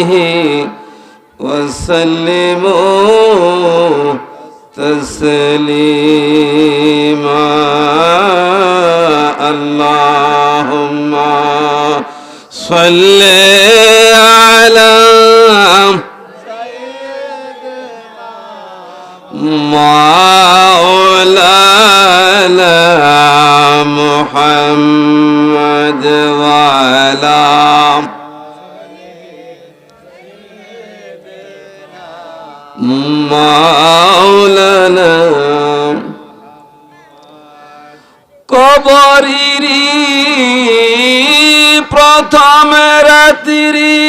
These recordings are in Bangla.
عليه وسلموا تسليما. اللهم صل على مولانا محمد وعلى মাওলানা। কবরিরি প্রথম রাত্রি।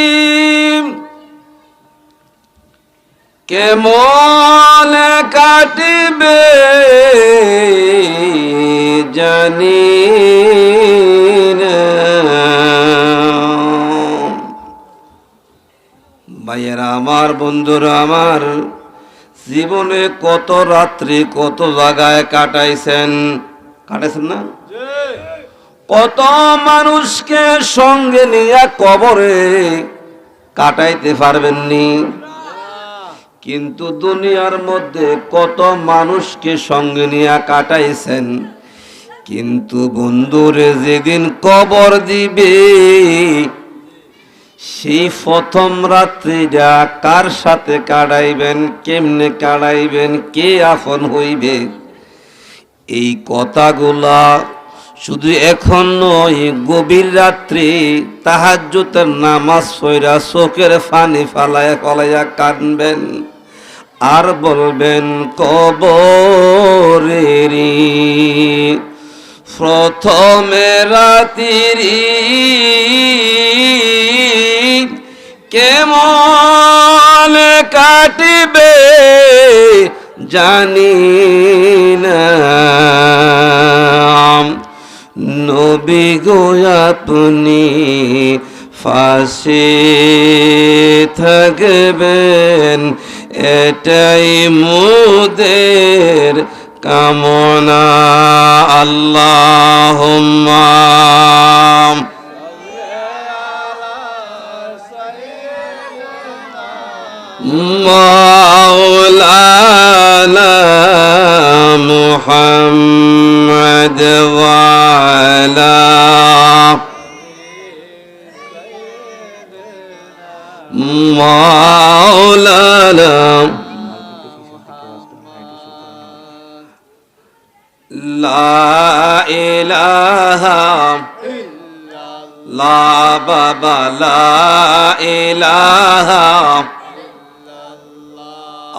কেমন কাটবে জানি ভাইয়েরা আমার বন্ধুরা আমার জীবনে কত রাত্রি, কত জায়গায় কাটাইছেন? কাটাইছেন না? কত মানুষকে সঙ্গে নিয়ে কবরে কাটাইতে পারবেননি। কিন্তু দুনিয়ার মধ্যে কত মানুষকে সঙ্গে নিয়ে কাটাইছেন। কিন্তু বন্ধুরে যেদিন কবর দিবে সেই প্রথম রাত্রিটা কার সাথে কাটাইবেন, কেমনে কাটাইবেন, কে আপন হইবে? এই কথাগুলা শুধু এখন নয়, গভীর রাত্রি তাহাজ্জুতের নামাজ পড়া চোখের ফানি ফালায় ফলাইয়া কানবেন আর বলবেন কবরেরি প্রথমে রাতিরি কেমন কাটিবে জানি না। নবী গো আপনি ফাঁসে থাকবেন এটাই মুদের কামনা। আল্লাহ مولانا محمد وعلى مولانا لا إله لا بابا لا إله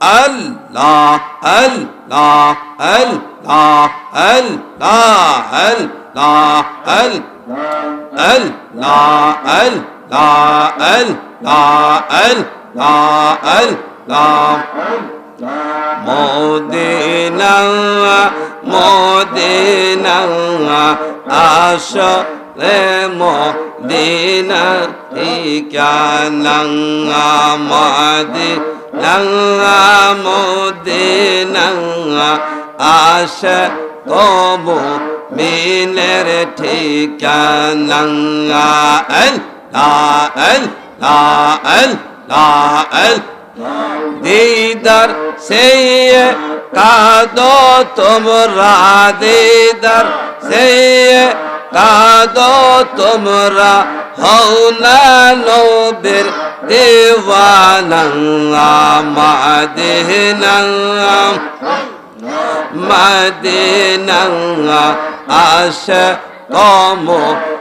আল্লাহ আল্লাহ আল্লাহ আল্লাহ আল্লাহ আল্লাহ আল্লাহ আল্লাহ আল্লাহ আল্লাহ মদিনা মদিনা আসো রে মদিনা ঠিকানা মদিনা মদিনা আশ কব মিনের ঠিকানা দিদার সে কাদো তোমরা দিদার সে কাদো তোমরা, হও না নবীর দেওয়ানা, মাদিনা, মদিনা, আশ কম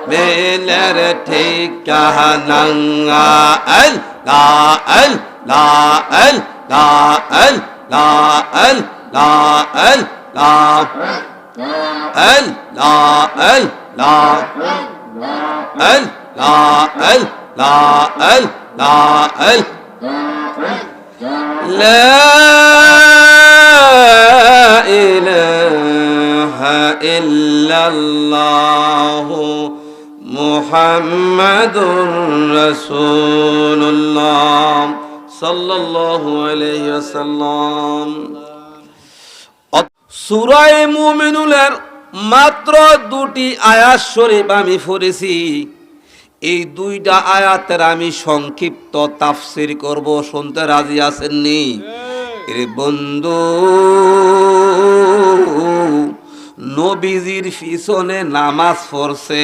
মেলের ঠিকানা, আল, লা আল লা আল লা আল লা আল লা আল, লা। أل لا أل لا. أل لا أل لا أل لا أل. لا إله إلا الله محمد رسول الله صلى الله عليه وسلم. সুরায় মুমিনুলের মাত্র দুটি আয়াত শরীফ আমি পড়েছি। এই দুইটা আয়াতের আমি সংক্ষিপ্ত তাফসির করব, শুনতে রাজি আছেননি? রে বন্ধু, নবীজির পিছনে নামাজ পড়ছে,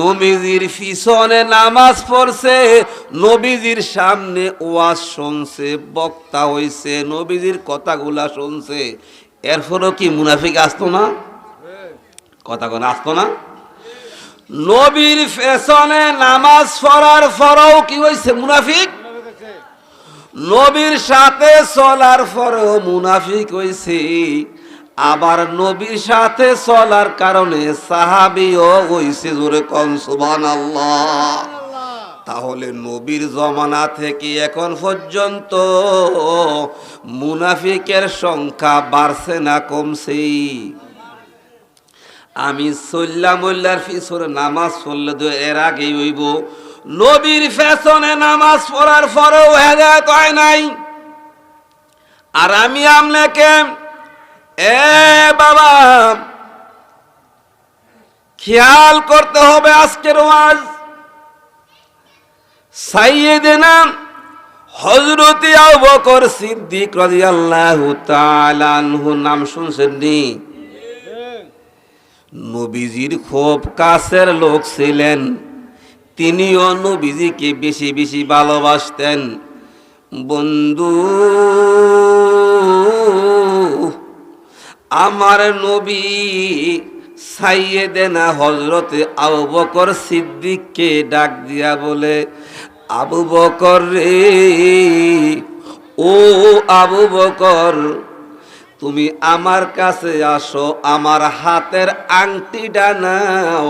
নবীজির পিছনে নামাজ পড়ছে, নবীজির সামনে ওয়াজ শুনছে, বক্তা হইছে, নবীজির কথাগুলা শুনছে। এরপরও কি মুনাফিক আসতো না? কথা কোন, আসতো না? নবীর পেছনে নামাজ পড়ার পরও কি হয়েছে মুনাফিক? নবীর সাথে চলার পরেও মুনাফিক হয়েছে। আবার নবীর সাথে চলার কারণে সাহাবিও হয়েছে জোরে কন সুবান তাহলে নবীর জমানা থেকে এখন পর্যন্ত মুনাফিকের সংখ্যা বাড়ছে না কমছে আমি সল্লা মোল্লার পিছনে নামাজ পড়লে তো এর আগেই হইব। নবীর ফ্যাশনে নামাজ পড়ার পরেও হেদায়ত হয় নাই। আর আমি আমলেকে, এ বাবা, খেয়াল করতে হবে আজকের ওয়াজ। সাইয়েদেনা হজরতি আবু বকর সিদ্দিক রাদিয়াল্লাহু তাআলা আনহু নাম শুনছেন নি নবীজির খুব কাছের লোক ছিলেন। তিনিও নবীজিকে বেশি বেশি ভালোবাসতেন। বন্ধু, আমার নবী সাইয়েদেনা হজরতে আবু বকর সিদ্দিককে ডাক দিয়া বলে, আবু বকর রে, ও আবু বকর, তুমি আমার কাছে আসো, আমার হাতের আংটিটা নাও,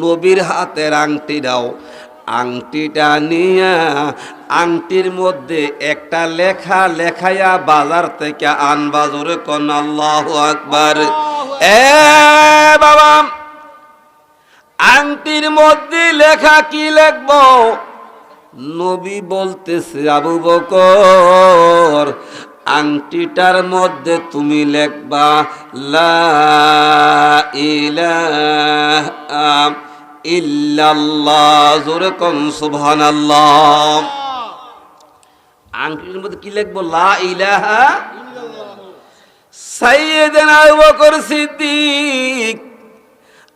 নবীর হাতের আংটি দাও। আংটিটা নিয়া, আংটির মধ্যে একটা লেখা লেখাইয়া বাজার থেকে আনবা, জোরে কন আল্লাহ আকবার। এ বাবা, আংটির মধ্যে লেখা কি লিখব? নবী বলতেছে, আবু বকর, আংটিটার মধ্যে তুমি লেখবা, লা আংটির মধ্যে কি লিখব? লা ইলাহা সাইয়েদেনা আবু বকর সিদ্দিক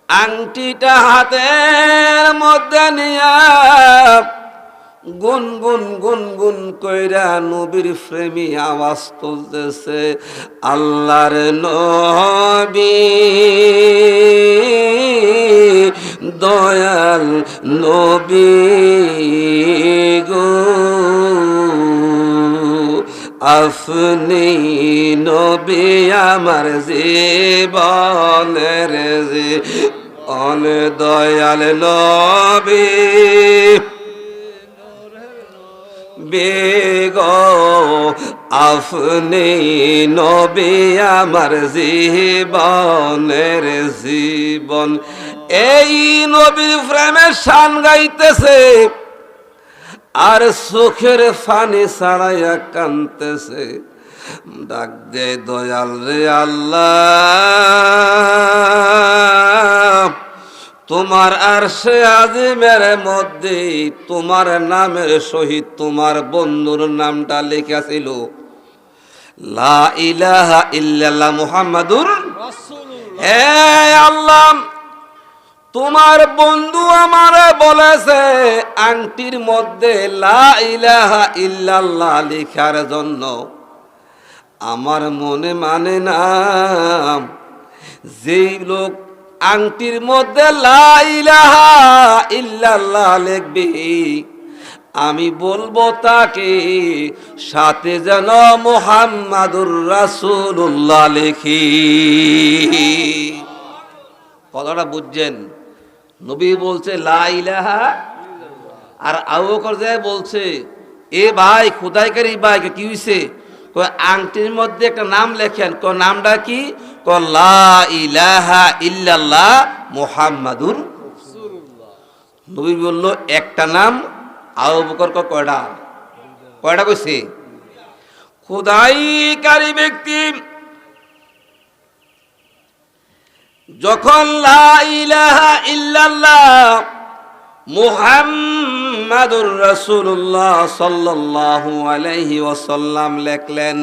আংটিটা হাতের মধ্যে নিয়া গুন গুন গুন গুন কইরা নবীর প্রেমী আওয়াজ তুলতেছে, আল্লাহর নবী। দয়াল নবী গো। আপনি নবী আমার জীবনের যে অন দয়াল নবী। বেগ আপনি নবী আমার জীবনের জীবন। এই নবীর প্রেমের শান গাইতেছে। আর চোখের ফানি ছাড়াইয়া কানতেছে ডাক দে দয়াল রে আল্লাহ। তোমার আর সে আজিমের মধ্যে তোমার নামের সহিত তোমার বন্ধুর নামটা লেখা ছিল লা ইলাহা ইল্লাল্লাহ মুহাম্মাদুর রাসূলুল্লাহ। হে আল্লাহ তোমার বন্ধু আমারে বলেছে, আংটির মধ্যে লা ইলাহা ইল্লাল্লাহ লেখার জন্য। আমার মনে মানে না, যেই লোক আংটির মধ্যে লা ইলাহা ইল্লাল্লাহ লিখবে, আমি বলব তাকে, সাথে যেন মোহাম্মদুর রাসূলুল্লাহ লেখি। কথাটা বুঝছেন? নবী বলছে, লা ইলাহা আর আবু বকর যায় বলছে, এ ভাই খোদাইকারী ভাই কি হইছে? কয়, আংটির মধ্যে একটা নাম লেখেন। ক নামটা কি? ক লা ইলাহা ইল্লাল্লাহ মুহাম্মাদুর নবী বলল, একটা নাম? আবু বকর কয়টা? কয়টা কইছে? খোদাইকারী ব্যক্তি যখন মুহাম্মাদুর রাসূলুল্লাহ সাল্লাল্লাহু আলাইহি ওয়াসাল্লাম লেখলেন,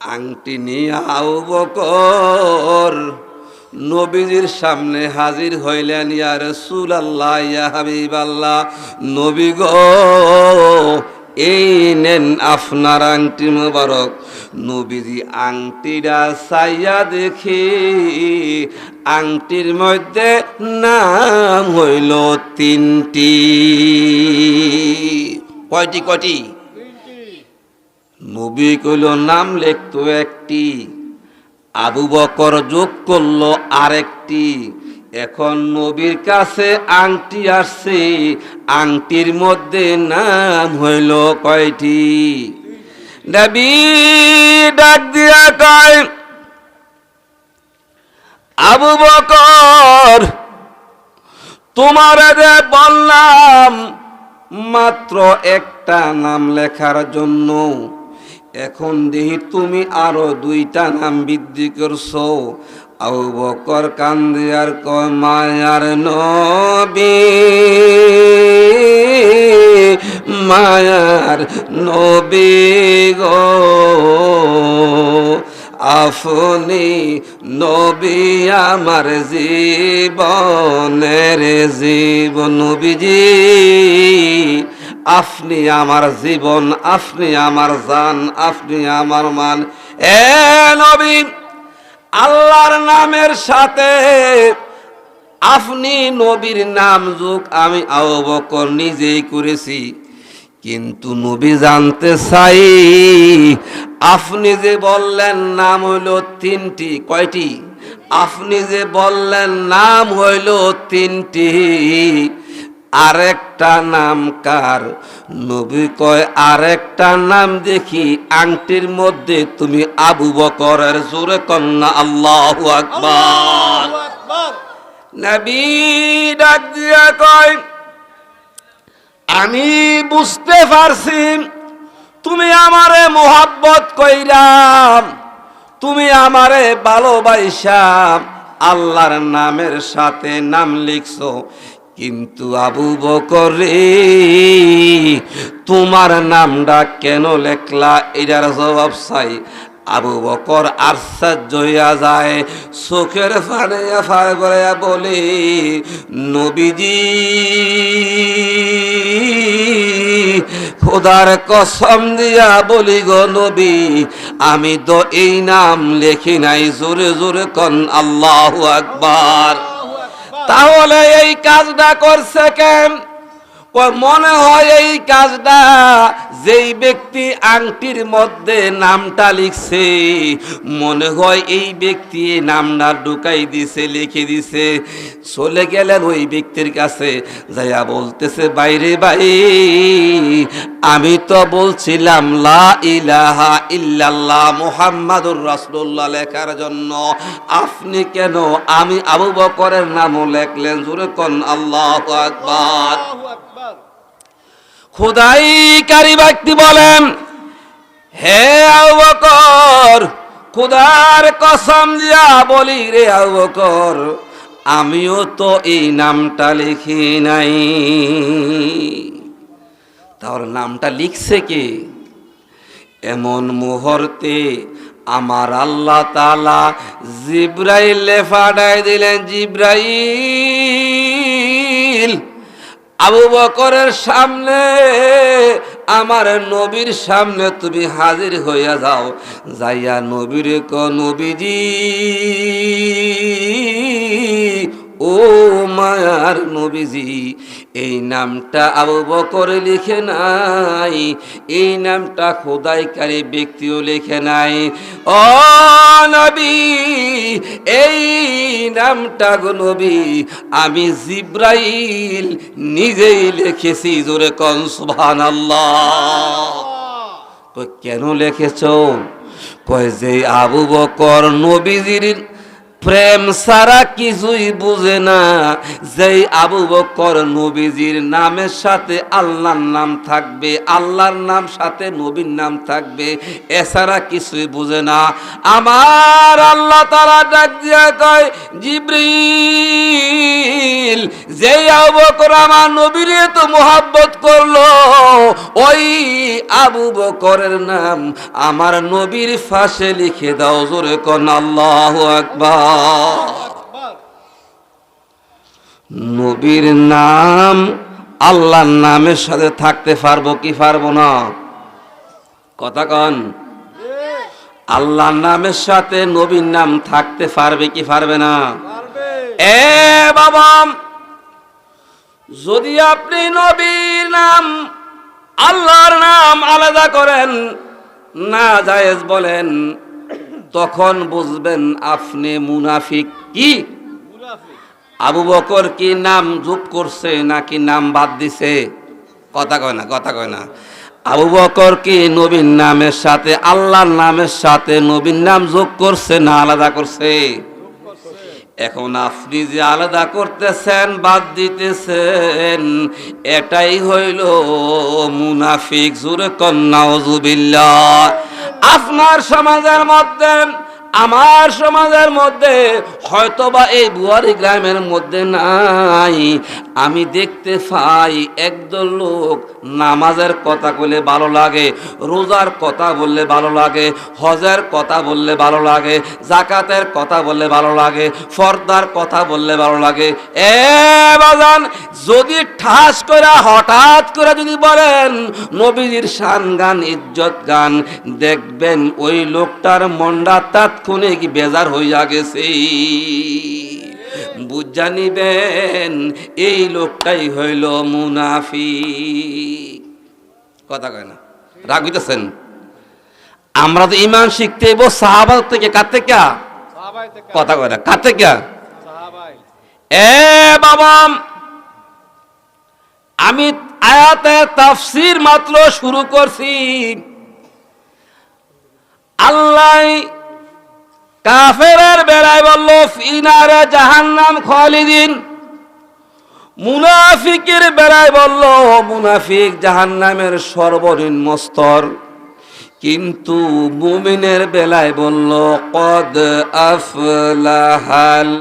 আংটি নিয়ে আবু বকর, নবীজির সামনে হাজির হইলেন, ইয়া রাসূলুল্লাহ, ইয়া হাবিবাল্লাহ, নবী গো এই নেন আপনার আংটি মোবারক। নবীজি আংটিটা চাইয়া দেখি, আংটির মধ্যে নাম হইল তিনটি। কয়টি কয়টি? নবী কইল, নাম লেখতো একটি। আবু বকর যোগ করল আরেকটি। এখন নবীর কাছে আংটি আসছে, আংটির মধ্যে নাম হইল কয়টি? নবী ডাক দিয়া কয়, আবু বকর, তোমার যে বললাম, মাত্র একটা নাম লেখার জন্য এখন দেখি তুমি আরও দুইটা নাম বৃদ্ধি করছ। আবু বকর কান্দে আর মায়ার নবী মায়ার নবী গো, আপনি নবী আমার জীবনের জীবন আপনি আমার জীবন, আপনি আমার জান, আপনি আমার মান। এ নবী, আল্লাহর নামের সাথে আপনি নবীর নাম যোগ আমি আবু নিজেই করেছি। কিন্তু নবী জানতে চাই, আপনি যে বললেন নাম হইল তিনটি, কয়টি? আপনি যে বললেন নাম হইল তিনটি। আরেকটা নাম কার? নবী কয় আরেকটা নাম দেখি আংটির মধ্যে তুমি আবু বকরের জোরে কন্যা আল্লাহু আকবার। নবী ডাক দিয়া কয় আমি বুঝতে পারছি তুমি আমারে মোহাব্বত কইরাম তুমি আমারে ভালোবাইসাম আল্লাহর নামের সাথে নাম লিখছো। কিন্তু আবু বকরে, তোমার নামটা কেন লেখলা? এটার জবাব চাই। আবু বকর আশ্চর্য হইয়া যায়, চোখের ফানে বলে, নবীজি, খোদার কসম দিয়া বলি গো নবী, আমি তো এই নাম লেখি নাই। জোরে জোরে কন, আল্লাহ আকবার। তাহলে এই কাজটা করছে কেন মনে হয় এই কাজটা যেই ব্যক্তি আংটির মধ্যে নামটা লিখছে, মনে হয় এই ব্যক্তি নামটা ঢুকাই দিছে, লিখে দিছে। চলে গেলেন ওই ব্যক্তির কাছে, যাইয়া বলতেছে, বাইরে ভাই, আমি তো বলছিলাম, লা ইলাহা ইল্লাল্লাহ মুহাম্মাদুর রাসূলুল্লাহ লেখার জন্য। আপনি কেন আমি আবু বকরের নামও লেখলেন? জোরে কোন আল্লাহু আকবার। খুদাইকারী ব্যক্তি বলেন, হে আবু বকর, খুদার কসম দিয়া বলি রে আবু বকর, আমিও তো এই নামটা লিখি নাই। তার নামটা লিখছে কে? এমন মুহূর্তে আমার আল্লাহ তালা জিব্রাইলে ফাটাই দিলেন, জিব্রাইল। আবু বকরের সামনে আমার নবীর সামনে তুমি হাজির হইয়া যাও। যাইয়া নবীর ক নবীজি। ও মায়ার নবীজি এই নামটা আবু বকর লিখে নাই এই নামটা খোদাইকারী ব্যক্তিও লিখে নাই। ও নবী এই নামটা গো নবী আমি জিব্রাইল নিজেই লিখেছি জোরে কন সুবহানাল্লাহ। কই কেন লিখেছ? কয় যে আবু বকর নবীজির প্রেম সারা কিছুই বুঝে না। যেই আবু বকর নবীজির নামের সাথে আল্লাহর নাম থাকবে, আল্লাহর নাম সাথে নবীর নাম থাকবে এছাড়া কিছুই বুঝে না। আমার আল্লাহ তারা ডাক দিয়া কয়, জিব্রিল, যেই আবু বকর আমার নবীর তো মোহাব্বত করল, ওই আবু বকরের নাম আমার নবীর ফাঁসে লিখে দাও জোরে কন, আল্লাহ আকবার। নবীর নাম আল্লাহর নামের সাথে থাকতে পারব কি পারব না? কথা কন। আল্লাহর নামের সাথে নবীর নাম থাকতে পারবে কি পারবে না? এ বাবা যদি আপনি নবীর নাম আল্লাহর নাম আলাদা করেন না জায়েজ বলেন তখন বুঝবেন আপনি মুনাফিক কি? আবু বকর কি নাম যোগ করছে নাকি নাম বাদ দিছে? কথা কয় না, কথা কয় না। আবু বকর কি নবীন নামের সাথে, আল্লাহর নামের সাথে নবীন নাম যোগ করছে না আলাদা করছে? এখন আপনি যে আলাদা করতেছেন, বাদ দিতেছেন, এটাই হইল মুনাফিক, জুরে কন্যা আপনার সমাজের মধ্যে আমার সমাজের মধ্যে হয়তোবা এই বুয়ারি গ্রামের মধ্যে নাই। আমি দেখতে পাই একদল লোক নামাজের কথা বলে ভালো লাগে, রোজার কথা বললে ভালো লাগে, হজের কথা বললে ভালো লাগে, জাকাতের কথা বললে ভালো লাগে, ফর্দার কথা বললে ভালো লাগে। এ বাজান, যদি ঠাস করে, হঠাৎ করে যদি বলেন, নবীজির শান গান, ইজ্জত গান, দেখবেন ওই লোকটার মনটা তাৎক্ষণিক বেজার হইয়া গেছে। বুঝা নিবেন এই লোকটাই হইল মুনাফি কথা কয় না? রাগ হইতেছেন? আমরা তো ইমান শিখতে এবো সাহাবাদ থেকে কার থেকে? কথা কয় না কার থেকে? এ বাবা আমি আয়াতের তাফসির মাত্র শুরু করছি। আল্লাহ কাফেরের বেড়ায় বলল, ফিনারে জাহান্নাম খালিদিন। মুনাফিকের বেড়ায় বলল মুনাফিক, জাহান্নামের সর্বনিম্ন স্তর। কিন্তু মুমিনের বেলায় বলল, কদ আফলাহাল